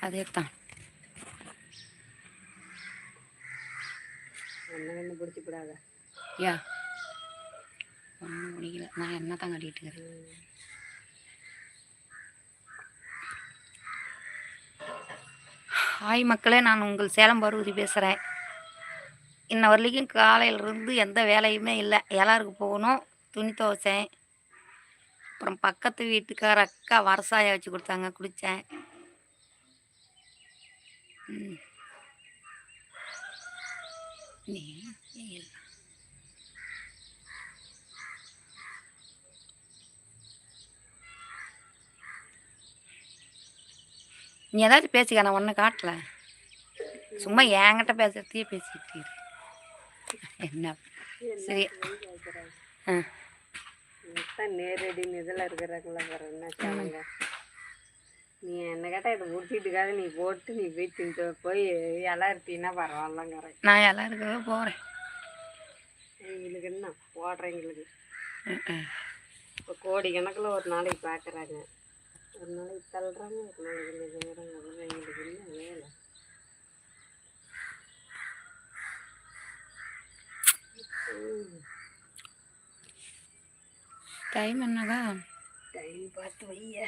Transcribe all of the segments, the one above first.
அதே தான் யா. ஒன்றும் முடியல நான் என்ன தான் கட்டிட்டு இருக்கிறேன் ஹாய் மக்களே நான் உங்கள் சேலம் பருவதி பேசுகிறேன் இன்ன வரலைக்கும் காலையிலேருந்து எந்த வேலையுமே இல்லை. எல்லாருக்கு போகணும். துணி துவைச்சேன். அப்புறம் பக்கத்து வீட்டுக்கார அக்கா வரசாய வச்சு கொடுத்தாங்க குடித்தேன். நீ ஏதாச்சும் பேசிக்க நான் ஒன்றும் காட்டல. சும்மா என்கிட்ட பேசுறதையே பேசிக்கிட்டு இரு. என்ன? சரி. ஆ. தான் நேரடி இதில் இருக்கிறாங்களா வேறு என்ன சேனங்க நீ என்ன கேட்டால் இதை முடிச்சிட்டுக்காக நீ போட்டு நீ போய் தின்ட்டு போய் இலை இருத்தீங்கன்னா பரவாயில்லங்கிறேன் நான் எல்லாருக்கவே போகிறேன் எங்களுக்கு என்ன? போடுறவங்களுக்கு இப்போ கோடி கணக்கில் ஒரு நாளைக்கு பார்க்குறாங்க. ஒரு நாளைக்கு தள்ளுறாங்க ஒரு நாளைக்கு அப்புறம் எங்களுக்கு என்ன வேலை? டைம் என்னடா? டைம் பார்த்து வைய.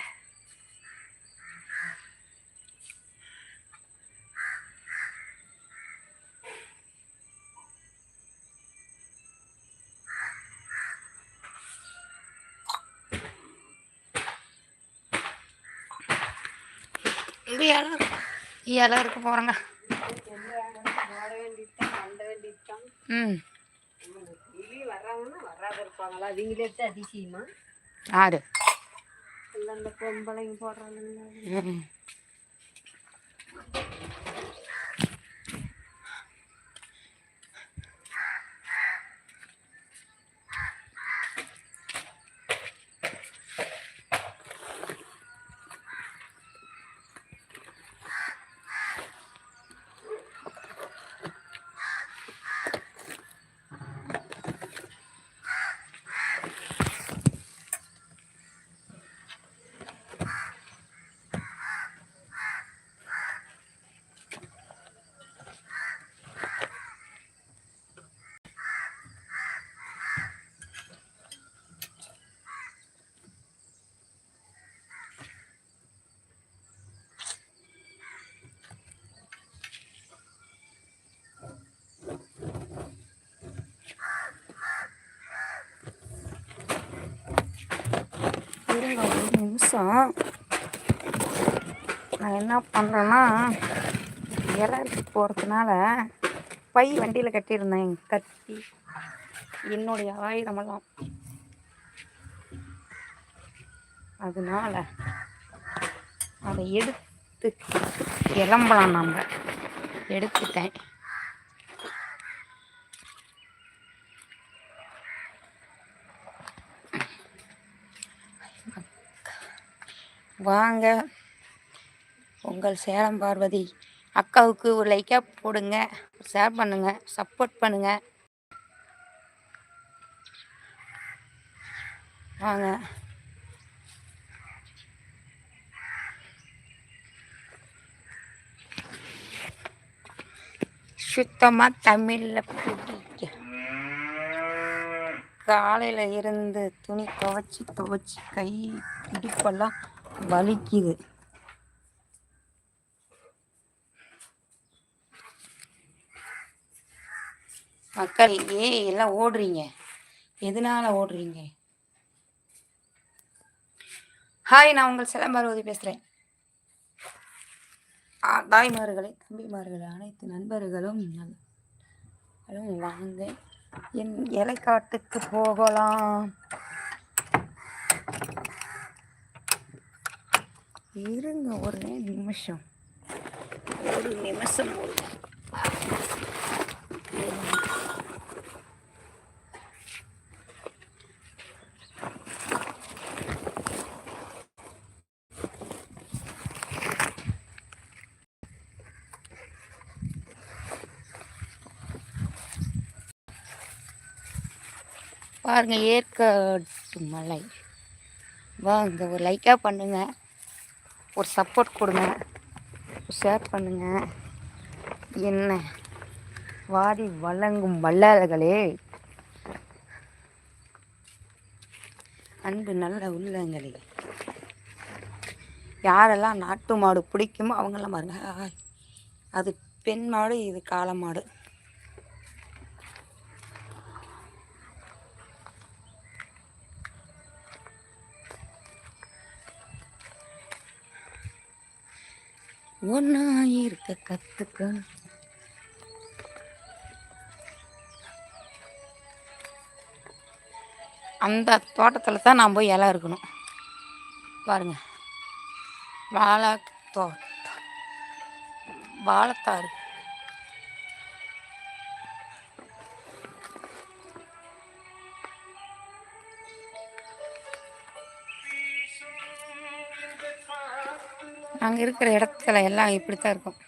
இது இலை இலை இருக்க போகிறேங்க ம். அவங்களே எடுத்து அதிசயமா ஆறு இல்லை அந்த பொம்பளைங்க போடுறாங்க ஒரு நிமிஷம். நான் என்ன பண்ணுறேன்னா இலைக்கு போகிறதுனால பை வண்டியில் கட்டியிருந்தேன். கத்தி என்னுடைய ஆயுதமெல்லாம் அதனால அதை எடுத்து கிளம்பலாம் நம்ம எடுத்துட்டேன். வாங்க. உங்கள் சேலம் பார்வதி அக்காவுக்கு ஒரு லைக்காக போடுங்க. ஷேர் பண்ணுங்க சப்போர்ட் பண்ணுங்க. வாங்க. சுத்தமாக தமிழில் பிடிக்க. காலையில் இருந்து துணி துவைச்சி துவைச்சி கை இடுப்பெல்லாம் வலிக்குது. மக்கள் ஏ எல்லாம் ஓடுறீங்க. எதனால ஓடுறீங்க? ஹாய் நான் உங்கள் சிலம்பரவதி பேசுகிறேன் தாய்மார்களே தம்பிமார்களே அனைத்து நண்பர்களும் வாங்க. என் இலைக்காட்டுக்கு போகலாம். இருங்க ஒரு நிமிஷம். ஒரு நிமிஷம் ஒரு பாருங்க ஏற்காட்டு மலை. வாங்க ஒரு லைக்காக பண்ணுங்க. ஒரு சப்போர்ட் கொடுங்க. ஷேர் பண்ணுங்கள் என்ன? வாரி வழங்கும் வல்லாளர்களே அன்பு நல்ல உள்ளங்களே. யாரெல்லாம் நாட்டு மாடு பிடிக்குமோ அவங்கெல்லாம் பாருங்க. அது பெண் மாடு இது காளை மாடு. ஒன்னா இருக்க கத்துக்கணும் அந்த தோட்டத்தில் தான் நான் போய் இலை இருக்கணும் பாருங்க. வாழை தோட்டம் வாழைத்தாறு நாங்கள் இருக்கிற இடத்துல எல்லாம் இப்படி தான் இருக்கும்.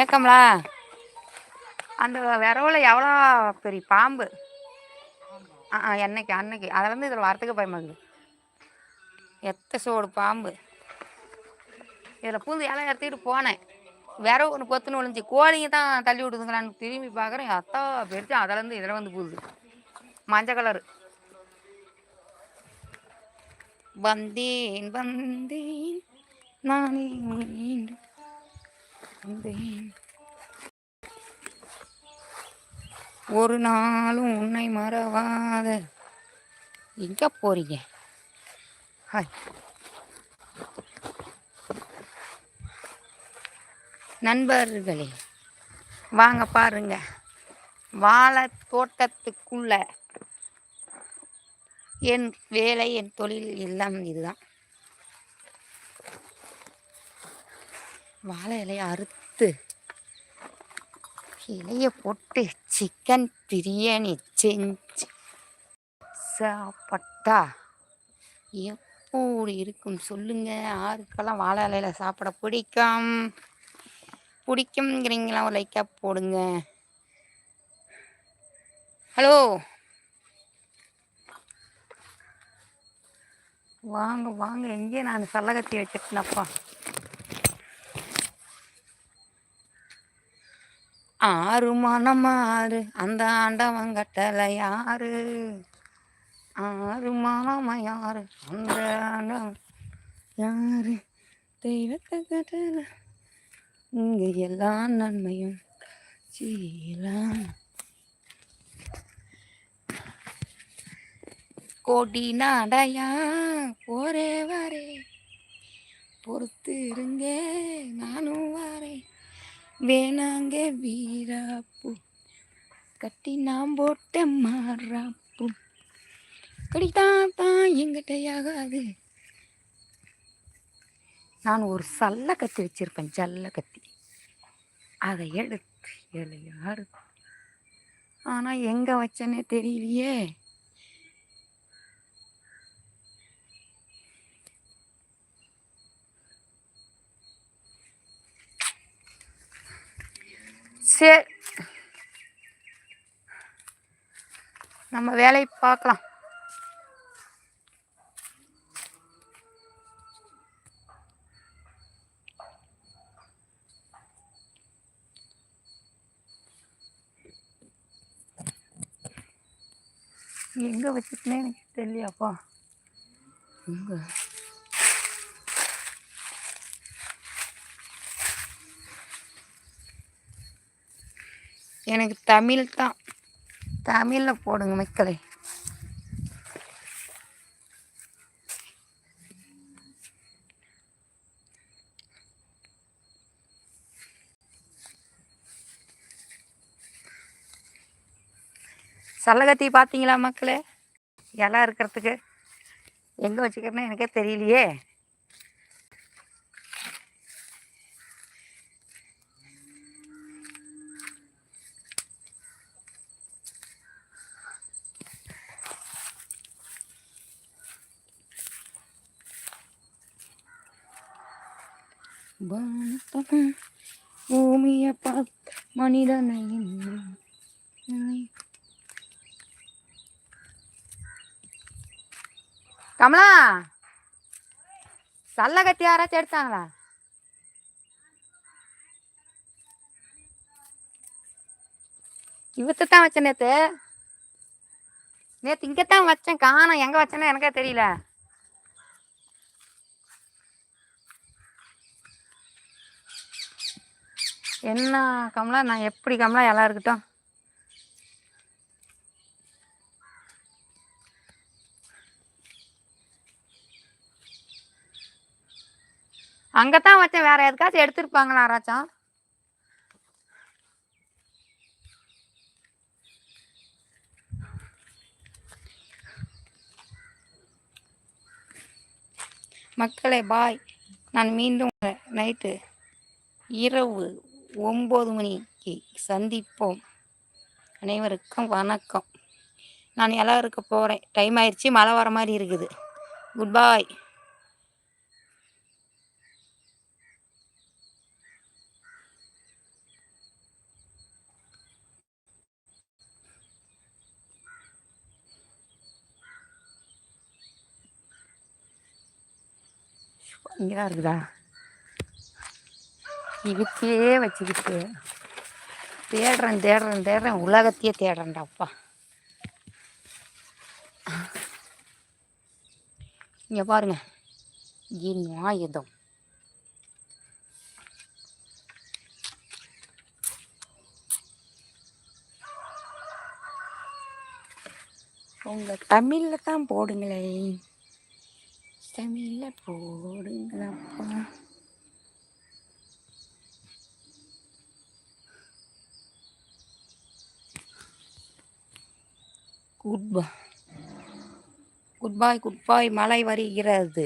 ஏக்கம்லா அந்த விரவுல எவ்வளோ பெரிய பாம்பு? என்னைக்கு அன்னைக்கு. அதுலேருந்து இதில் வரத்துக்கு பயமாகுது எத்த சோடு பாம்பு. இதில் பூந்து இலை எடுத்துக்கிட்டு போனேன். விரவு ஒன்று பொத்துன்னு விழுந்துச்சு. கோழிங்க தான் தள்ளி விடுதுங்களான்னு திரும்பி பார்க்குறேன். அத்தா பெருச்சு அதுலேருந்து இதில் வந்து போகுது மஞ்சள் கலரு. வந்தேன் வந்தேன். நானே வந்தேன். ஒரு நாளும் உன்னை மறவாத. எங்க போறீங்க? ஹாய். நண்பர்களே வாங்க பாருங்க. வாழை தோட்டத்துக்குள்ள என் வேலை என் தொழில் எல்லாம் இதுதான். வாழை இலையை அறுத்து இலைய போட்டு சிக்கன் பிரியாணி செஞ்சு சாப்பிட்டா எப்படி இருக்கும் சொல்லுங்க. யாருக்கெல்லாம் வாழை இலையில சாப்பிட பிடிக்கும். பிடிக்கும்ங்கிறீங்களா? ஒரு லைக்காக போடுங்க. ஹலோ வாங்க வாங்க. எங்கே நான் சல்லகத்தி வச்சிருக்கேனப்பா. ஆறு மனம் ஆறு அந்த ஆண்டவன் கட்டளை யாரு ஆறு மனமா யாரு அந்த ஆண்டவன் யாரு? தெய்வத்தை கட்டளை. இங்க எல்லா நன்மையும் செய்யலாம். கோடி நாடையா போரே வரே. பொறுத்து இருங்க நானும் வரேன் வேணாங்க வீராப்பு. கட்டி நான் போட்ட மாறாப்பு. கடித்தான் தான் எங்கிட்ட ஆகாது. நான் ஒரு சல்ல கத்தி வச்சிருப்பேன் ஜல்ல கத்தி. அதை எடுத்து இலையாடு ஆனால் எங்கே வச்சேனே தெரியலையே. சரி நம்ம வேலையை பார்க்கலாம். எங்கே வச்சுருக்கேனே எனக்கு தெரியலையாப்பா. இங்கே. எனக்கு தமிழ் தான். தமிழில் போடுங்க மக்களே சல்லகத்தி பார்த்தீங்களா மக்களே? எல்லாம் இருக்கிறதுக்கு எங்கே வச்சுக்கிறேன்னு எனக்கே தெரியலையே. வானத்தம் பூமிய பார்த்த மனிதனை இன்னும் கமலா! சல்லகத்தி யாராச்சும் எடுத்தாங்களா? இவத்து தான் வச்சேன் நேற்று இங்க தான் வச்சேன். காணும். எங்க வச்சேன்னு எனக்கே தெரியல. என்ன கமலா நான் எப்படி கமலா எல்லாம் இருக்கட்டும். அங்கத்தான் வச்சேன். வேற எதுக்காச்சும் எடுத்திருப்பாங்களா யாராச்சும்? மக்களே பாய். நான் மீண்டும் நைட்டு இரவு ஒம்பது மணிக்கு சந்திப்போம். அனைவருக்கும் வணக்கம். நான் எல்லாம் இருக்க போகிறேன் டைம் ஆயிடுச்சு மழை வர மாதிரி இருக்குது. குட் பாய் இங்கே தான் இருக்குதா? இதுக்கே வச்சுக்கிட்டு. தேடுறேன் தேடுறேன் தேடுறேன். உலகத்தையே தேடுறேன்டாப்பா இங்கே பாருங்க. என் ஆயுதம் உங்க தமிழ்ல தான் போடுங்களேன். தமிழில் போடுங்களப்பா good good bye good bye மழை வருகிறது.